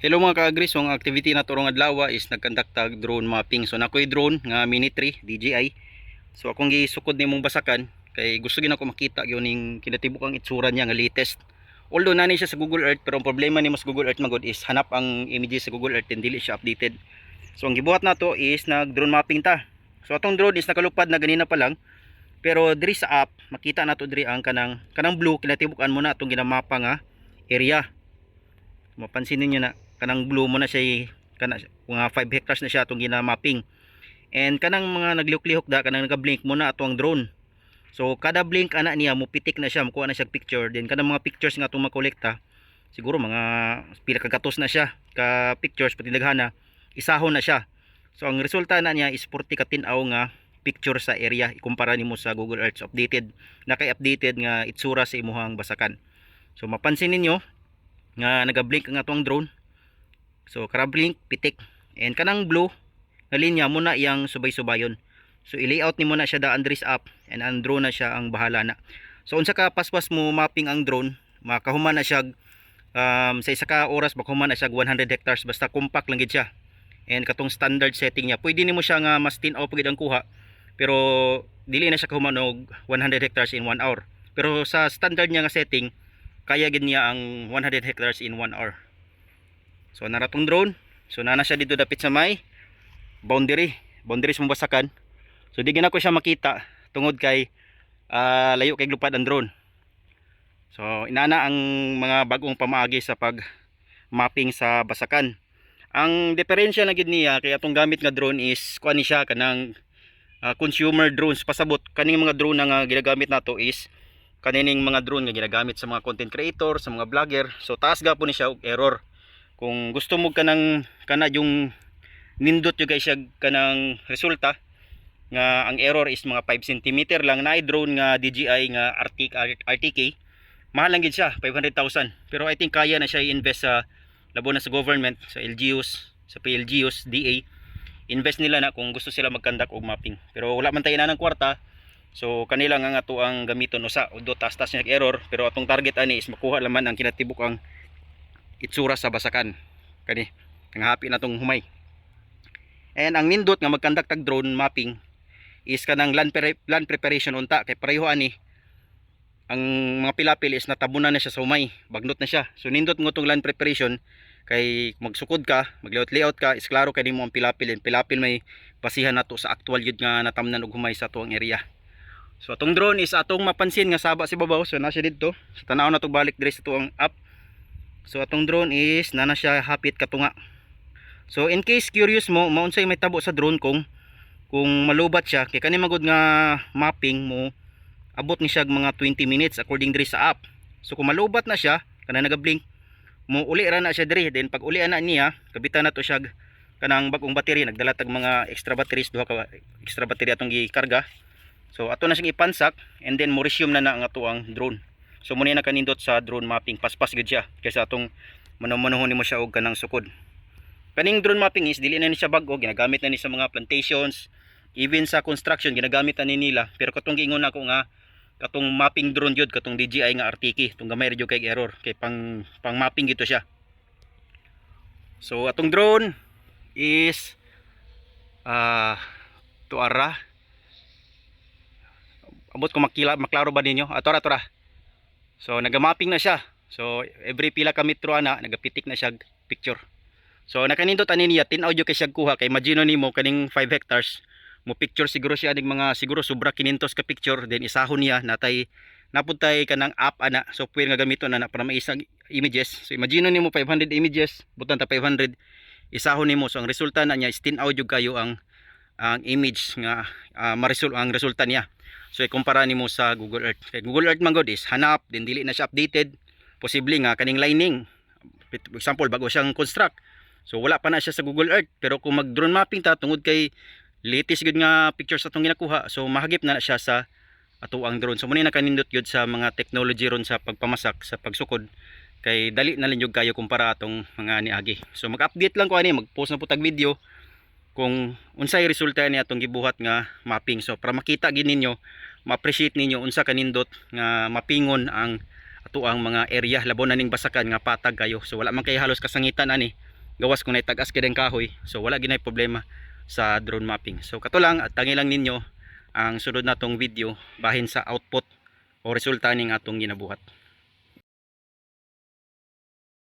Hello mga ka-agri, so ang activity na turong adlaw is nagkandaktag drone mapping. So nakoy drone nga Mini 3 DJI. So akong gisukod nimong basakan kay gusto gyud ako makita gyud ning kinatibukang itsura niya nga latest. Although nani siya sa Google Earth pero ang problema nimo sa Google Earth magod is hanap ang images sa Google Earth and dili siya updated. So ang gibuhat nato is nag drone mapping ta. So atong drone is nakalupad na ganina pa lang pero diri sa app makita nato diri ang kanang kanang blue kinatibukan mo na atong ginamapa nga area. Mapansin ninyo na kanang blue mo na siya kana mga 5 hectares na siya atong ginamapping. And kanang mga naglihok-lihok da kanang nagablink mo na ato ang drone. So kada blink ana niya mo pitik na siya makuha na siya picture. Then kanang mga pictures nga atong makolekta siguro mga pila ka gatos na siya ka pictures pati daghana isahon na siya. So ang resulta na niya is 40 ka nga picture sa area. Ikumpara nimo sa Google Earth. Updated naka-updated nga itsura sa imuhang basakan. So mapansin ninyo nga nagablink ang atong drone So crab-link, pitik. And kanang blue na linya mo iyang subay-subayon. So i-layout ni mo na siya daan dris up and ang drone na siya ang bahala na. So unsa ka paspas mo mapping ang drone, makahuman na siya um, sa isa ka oras makahuman na siya 100 hectares basta compact lang gid siya. And katong standard setting niya. Pwede nimo siya nga mas tin-aw pagid ang kuha. Pero dili na siya kahuman og 100 hectares in 1 hour. Pero sa standard niya nga setting, kaya gid niya ang 100 hectares in 1 hour. So naratong drone. So nana siya dito dapit sa may boundary, boundary sa Mabasakan. So di gina ko siya makita tungod kay ah, layo kay lupad ang drone. So inana ang mga bagong pamaagi sa pag mapping sa Basakan. Ang diferensya na gid niya kay atong gamit nga drone is kuan siya kanang ah, consumer drones pasabot kaning mga drone nga ginagamit nato is kanining mga drone nga ginagamit sa mga content creator, sa mga vlogger. So taas gapon ni siya og error kung gusto mo kanang kana yung nindot yung guys siya kanang resulta nga ang error is mga 5 cm lang na drone nga DJI nga RTK, RTK mahal lang gid siya 500,000 pero I think kaya na siya i-invest sa labo na sa government sa LGUs sa PLGUs DA invest nila na kung gusto sila magkandak og mapping. Pero wala man tayo na ng kwarta so kanila nga nga ang gamiton usa do taas taas niya error. Pero atong target ani is makuha laman ang kinatibuk ang itsura sa basakan. Kani ang happy na tong humay. And ang nindot nga magkandak tag drone mapping is kanang land, pre- land preparation unta. Kay pareho ani ang mga pilapil is natabunan na siya sa humay. Bagnot na siya. So nindot mo tong land preparation. Kay magsukod ka maglayout layout ka is klaro kay mo ang pilapil. And pilapil may basihan nato sa actual yun nga natamnan og humay sa tuang area. So atong drone is atong mapansin nga saba si babaw. So nasa dito. So tanaw na to balik diri sa tuang app So atong drone is nana siya hapit katunga. So in case curious mo, maunsay may tabo sa drone kung kung malubat siya kay kani magud nga mapping mo abot ni siya mga 20 minutes according diri sa app. So kung malubat na siya, kana nagablink mo uli ra na siya diri then pag uli na niya kabitan na to siya kanang bagong battery nagdala tag mga extra batteries duha ka extra battery atong gikarga. So ato na siyang ipansak and then mo resume na na ang ato drone. So muna na kanindot sa drone mapping. Paspas gid siya kaysa atong manumanuhon nimo siya og kanang sukod. Kaning drone mapping is dili na ni siya bag-o ginagamit na ni sa mga plantations. Even sa construction ginagamit na ni nila. Pero katong giingon ako nga katong mapping drone jud katong DJI nga RTK tong gamay jud kay error. Kay pang pang mapping gito siya. So atong drone is ah tuara abot ko makila maklaro ba ninyo? Atora atora So nagamapping na siya. So every pila ka metro ana nagapitik na siya picture. So nakanindot ani niya tin audio kay siya kuha kay imagine nimo kaning 5 hectares mo picture siguro siya ning mga siguro sobra 500 ka picture then isahon niya natay napuntay kanang app ana software nga gamiton ana para maisang images. So imagine nimo 500 images butan ta 500 isahon nimo so ang resulta na niya is tin audio kayo ang ang image nga uh, maresult ang resulta niya. So ikumpara nimo sa Google Earth. Kay Google Earth man god is hanap din dili na siya updated. Posible nga kaning lining. For example bago siyang construct. So wala pa na siya sa Google Earth pero kung mag drone mapping ta tungod kay latest gud nga pictures atong ginakuha so mahagip na, na siya sa ato ang drone. So muna na kanindot gyud sa mga technology ron sa pagpamasak sa pagsukod kay dali na jud kayo kumpara atong mga niagi. So mag-update lang ko ani mag-post na po tag video kung unsay resulta ni atong gibuhat nga mapping. So para makita gid ninyo ma-appreciate ninyo unsa kanindot nga mapingon ang ato ang mga area. Labo na ning basakan nga patag kayo. So wala man kay halos kasangitan ani. Gawas kung naitagas kay kahoy. So wala ginay problema sa drone mapping. So kato lang at tangi lang ninyo ang sunod natong video bahin sa output o resulta ning atong ginabuhat